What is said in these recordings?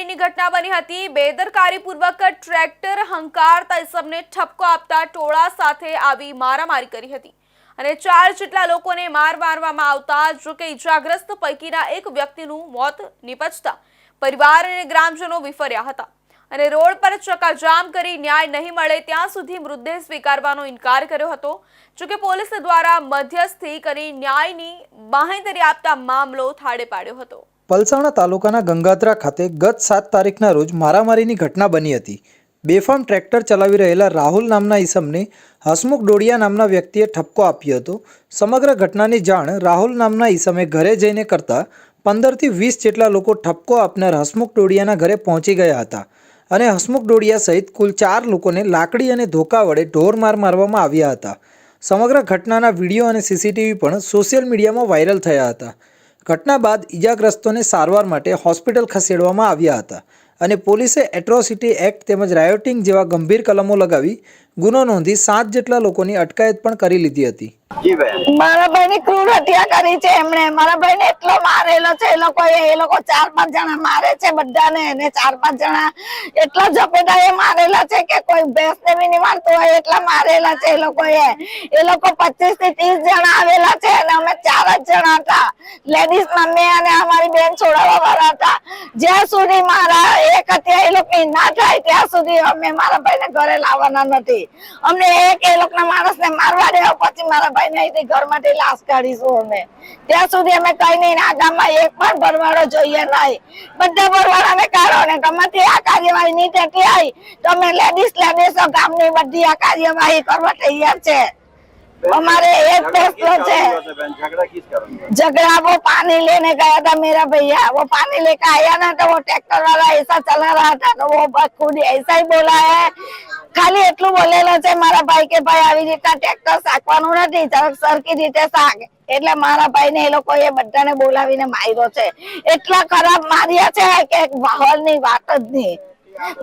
મારામારીની ઘટના બની હતી. બેદરકારીપૂર્વક ટ્રેક્ટર હંકારતા ઇસમને ઠપકો આપતા ટોળા સાથે આવી મારામારી કરી હતી. અને ચાર જેટલા લોકોને માર મારવામાં આવતા, જો કે ઇજાગ્રસ્ત પૈકીના એક વ્યક્તિનું મોત નિપજતા પરિવાર અને ગ્રામજનો વિફર્યા હતા. અને રોડ પર ચકાજામ કરી ન્યાય નહીં મળે ત્યાં સુધી મૃતદેહ સ્વીકારવાનો ઇનકાર કર્યો હતો. જોકે પોલીસ દ્વારા મધ્યસ્થી કરી ન્યાયની બાહેંધરી આપતા મામલો થાળે પાડ્યો હતો. પલસાણા તાલુકાના ગંગાધરા ખાતે ગત સાત તારીખના રોજ મારામારીની ઘટના બની હતી. બેફામ ટ્રેક્ટર ચલાવી રહેલા રાહુલ નામના ઈસમને હસમુખ ડોડિયા નામના વ્યક્તિએ ઠપકો આપ્યો હતો. સમગ્ર ઘટનાની જાણ રાહુલ નામના ઈસમે ઘરે જઈને કરતા પંદરથી વીસ જેટલા લોકો ઠપકો આપનાર હસમુખ ડોડિયાના ઘરે પહોંચી ગયા હતા અને હસમુખ ડોડિયા સહિત કુલ ચાર લોકોને લાકડી અને ધોકા વડે ઢોરમાર મારવામાં આવ્યા હતા. સમગ્ર ઘટનાના વીડિયો અને સીસીટીવી પણ સોશિયલ મીડિયામાં વાયરલ થયા હતા. ઘટના બાદ ઇજાગ્રસ્તોને સારવાર માટે હોસ્પિટલ ખસેડવામાં આવ્યા હતા અને પોલીસે એટ્રોસિટી એક્ટ તેમજ રાયોટિંગ જેવા ગંભીર કલમો લગાવી ગુનો નોંધી સાત જેટલા લોકોની અટકાયત પણ કરી લીધી હતી. મારા ભાઈ ની ક્રૂર હત્યા કરી છે એમણે. મારા ભાઈ ને એટલો મારેલો છે એ લોકો એ લોકો ચાર પાંચ જણા મારે છે બધાને. ને ચાર પાંચ જણા એટલા ઝપેટા એ મારેલા છે કે કોઈ ભેંસ ને બી નહીં મારતું હોય એટલા મારેલા છે એ લોકો એ એ લોકો પચીસથી ત્રીસ જણા આવેલા છે અને લાશ કાઢીશું અમે. ત્યાં સુધી અમે કઈ નહીં આ ગામમાં એક પણ ભરવાડો જોઈએ નહીં. બધા ભરવાડા ને કાઢો ગમે તે આ કાર્યવાહી નહીં થતી આવી તો અમે લેડીઝ લેડીઝો ગામની બધી આ કાર્યવાહી કરવા તૈયાર છે. અમારે એક ફેસલો છે બેન ઝઘડા किस कारण हुआ? झगड़ा वो पानी लेने गया था मेरा भैया वो पानी लेकर आया ना तो वो ट्रैक्टर वाला ऐसा चला रहा था तो वो बस खुद ऐसा ही बोला है ખાલી એટલું બોલેલો છે મારા ભાઈ કે ભાઈ આવી રીતના ટ્રેક્ટર સાકવાનું નથી જરાક સરખી રીતે સાક એટલે મારા ભાઈ ને એ લોકો એ બધાને બોલાવીને માર્યો છે એટલા ખરાબ માર્યા છે કે ની વાત જ નહીં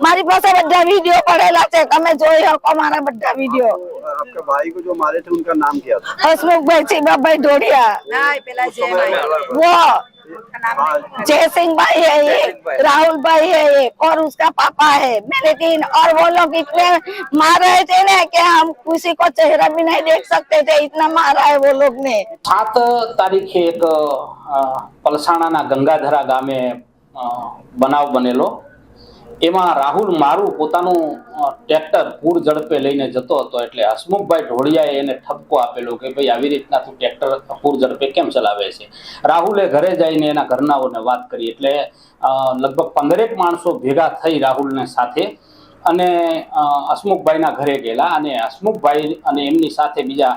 મારી પાસે બધા વિડીયો પડેલા છે તમે જોઈ શકો મારા બધા વિડીયો और आपके भाई को जो मारे थे उनका नाम क्या था હસમુખભાઈ ચીબાભાઈ ઢોડિયા वो हाँ, जयसिंह भाई है एक राहुल भाई है एक और उसका पापा है मेरे तीन और वो लोग इतने मार रहे थे ना कि हम किसी को चेहरा भी नहीं देख सकते थे इतना मारा है वो लोग ने સાત તારીખે એક અ, પલસાણાના ગંગાધરા ગામે અ, બનાવ બનેલો એમાં રાહુલ મારું પોતાનું ટ્રેક્ટર પૂર ઝડપે લઈને જતો હતો એટલે હસમુખભાઈ ઢોળિયાએ એને ઠપકો આપેલો કે ભાઈ આવી રીતના તું ટ્રેક્ટર પૂર ઝડપે કેમ ચલાવે છે? રાહુલે ઘરે જઈને એના ઘરનાઓને વાત કરી એટલે લગભગ પંદરેક માણસો ભેગા થઈ રાહુલને સાથે અને હસમુખભાઈના ઘરે ગયેલા અને હસમુખભાઈ અને એમની સાથે બીજા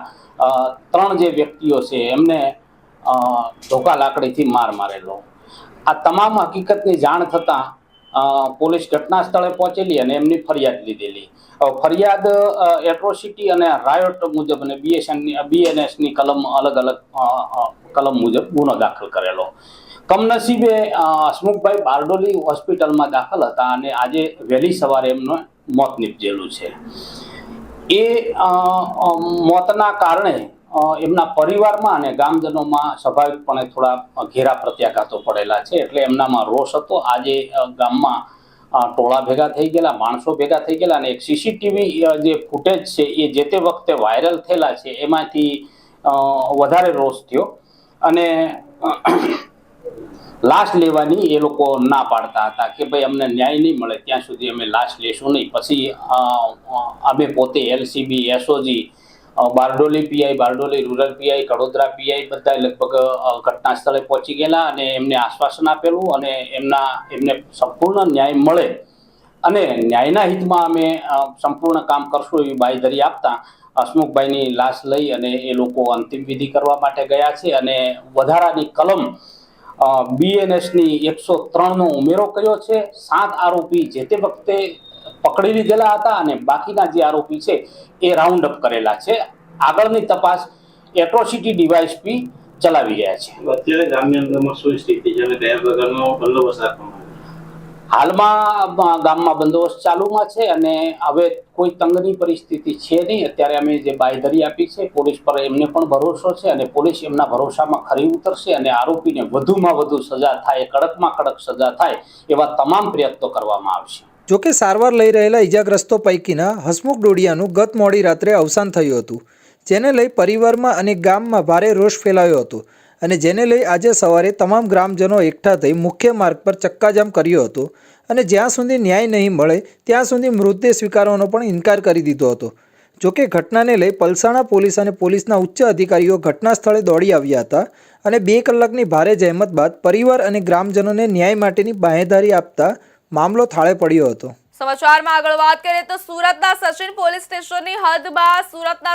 ત્રણ જે વ્યક્તિઓ છે એમને ધોકા લાકડીથી માર મારેલો. આ તમામ હકીકતની જાણ થતાં પોલીસ ઘટના સ્થળે પહોંચેલી અને એમની ફરિયાદ લીધેલી. ફરિયાદ એટ્રોસિટી અને રાયોટ મુજબ અને બીએસએનની બીએનએસની કલમ અલગ અલગ કલમ મુજબ ગુનો દાખલ કરેલો. કમનસીબે હસમુખભાઈ બારડોલી હોસ્પિટલમાં દાખલ હતા અને આજે વહેલી સવારે એમનું મોત નીપજેલું છે. એ મોતના કારણે એમના પરિવારમાં અને ગામજનોમાં સ્વાભાવિકપણે થોડા ઘેરા પ્રત્યાઘાતો પડેલા છે. એટલે એમનામાં રોષ હતો. આજે ગામમાં ટોળા ભેગા થઈ ગયેલા, માણસો ભેગા થઈ ગયેલા અને એક સીસીટીવી જે ફૂટેજ છે, એ જે તે વખતે વાયરલ થયેલા છે, એમાંથી વધારે રોષ થયો. અને લાશ લેવાની એ લોકો ના પાડતા હતા કે ભાઈ અમને ન્યાય નહીં મળે, ત્યાં સુધી અમે લાશ લેશું નહીં. પછી અમે પોતે LCB SOG Bardoli PI, Bardoli rural PI, Kadodara PI બધા લગભગ ઘટના સ્થળે પહોંચી ગયેલા અને એમને આશ્વાસન આપેલું અને એમના, એમને સંપૂર્ણ ન્યાય મળે. અને ન્યાયના હિતમાં અમે સંપૂર્ણ કામ કરશું એવી બાંયધરી આપતા હસમુખભાઈની લાશ લઈ અને એ લોકો અંતિમ વિધિ કરવા માટે ગયા છે અને વધારાની કલમ બીએનએસની એકસો ત્રણનો ઉમેરો કર્યો છે. સાત આરોપી જે તે વખતે પકડી લીધેલા હતા અને બાકીના જે આરોપી છે એ રાઉન્ડ અપ કરેલા છે. આગળની તપાસ એટ્રોસિટી ડીવાયસપી ચલાવી રહ્યા છે. અત્યારે ગામની અંદરમાં શું સ્થિતિ છે અને કયા પ્રકારનો બંદોબસ્ત રાખવામાં હાલમાં ગામમાં બંદોબસ્ત ચાલુમાં છે અને હવે કોઈ તંગની પરિસ્થિતિ છે નહીં. અત્યારે અમે જે બાયધરી આપી છે પોલીસ પર એમને પણ ભરોસો છે અને પોલીસ એમના ભરોસામાં ખરી ઉતરશે અને આરોપીને વધુમાં વધુ સજા થાય કડકમાં કડક સજા થાય એવા તમામ પ્રયત્નો કરવામાં આવશે. જોકે સારવાર લઈ રહેલા ઈજાગ્રસ્તો પૈકીના હસમુખ ડોડિયાનું ગત મોડી રાત્રે અવસાન થયું હતું, જેને લઈ પરિવારમાં અને ગામમાં ભારે રોષ ફેલાયો હતો અને જેને લઈ આજે સવારે તમામ ગ્રામજનો એકઠા થઈ મુખ્ય માર્ગ પર ચક્કાજામ કર્યો હતો અને જ્યાં સુધી ન્યાય નહીં મળે ત્યાં સુધી મૃતદેહ સ્વીકારવાનો પણ ઇનકાર કરી દીધો હતો. જોકે ઘટનાને લઈ પલસાણા પોલીસ અને પોલીસના ઉચ્ચ અધિકારીઓ ઘટના સ્થળે દોડી આવ્યા હતા અને બે કલાકની ભારે જહેમત બાદ પરિવાર અને ગ્રામજનોને ન્યાય માટેની બાહેધારી આપતા મામલો થાળે પડ્યો હતો. સમાચારમાં આગળ વાત કરીએ તો સુરતના સચિન પોલીસ સ્ટેશનની હદમાં સુરતના